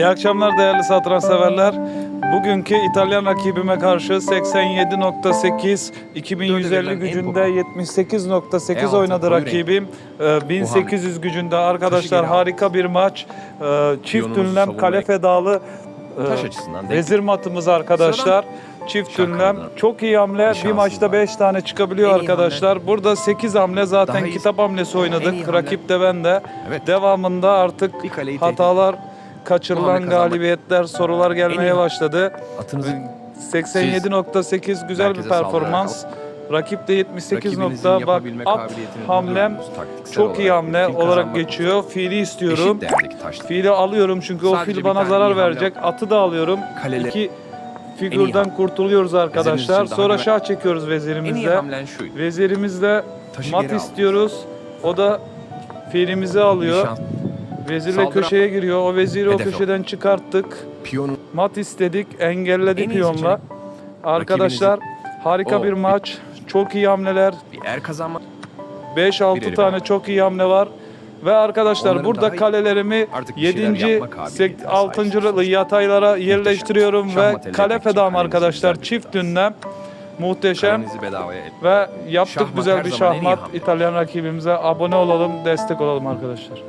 İyi akşamlar değerli satranç severler. Bugünkü İtalyan rakibime karşı 87.8, 2150 verilen en gücünde 78.8 E altı, oynadı rakibim. Ee, 1800 gücünde arkadaşlar harika bir maç. Ee, Çift ünlem kale fedalı e, Taş açısından vezir matımız arkadaşlar. Çift ünlem. Çok iyi hamle. Bir maçta var. 5 tane çıkabiliyor arkadaşlar. Burada 8 hamle zaten kitap hamlesi oynadık. Rakip de ben de. Devamında artık hatalar, kaçırılan galibiyetler, sorular gelmeye başladı. Atınızı 87.8 güzel bir merkeze performans. Rakip de 78 rakibinizin nokta. Bak yapabilme at kabiliyetini hamlem. Taktiksel çok iyi olarak hamle fil olarak kazanmak geçiyor. Fili istiyorum. Eşit değerdeki taşlar. Fili alıyorum çünkü o Sadece fil bir bana tane iyi zarar hamle verecek. Atı da alıyorum. Kaleleri- İki figürden hamle. kurtuluyoruz arkadaşlar. için daha Sonra güven- şah çekiyoruz En iyi vezirimizle. hamlen şuydu. Vezirimizle Taşı mat geri istiyoruz. O da filimizi alıyor. Nişan, Vezirle Saldıran- köşeye giriyor. O veziri o Hedef yok. köşeden çıkarttık. piyonu Mat istedik, engelledi En piyonla. Arkadaşlar harika O, bir maç. Çok iyi hamleler. bir er kazanma. 5-6 Bileri tane çok iyi hamle var. Ve arkadaşlar Onların burada daha iyi- kalelerimi Artık bir şeyler 7. yapma kabiliyetine 6. sahipsiniz. yataylara yerleştiriyorum Şah ve kale için fedam kalenizi arkadaşlar. bir Çift feda. ünlem. Muhteşem. Kalenizi bedavaya et. Ve yaptık Şahmat güzel her bir zaman en iyi şahmat. hamle. İtalyan rakibimize abone olalım, destek olalım arkadaşlar.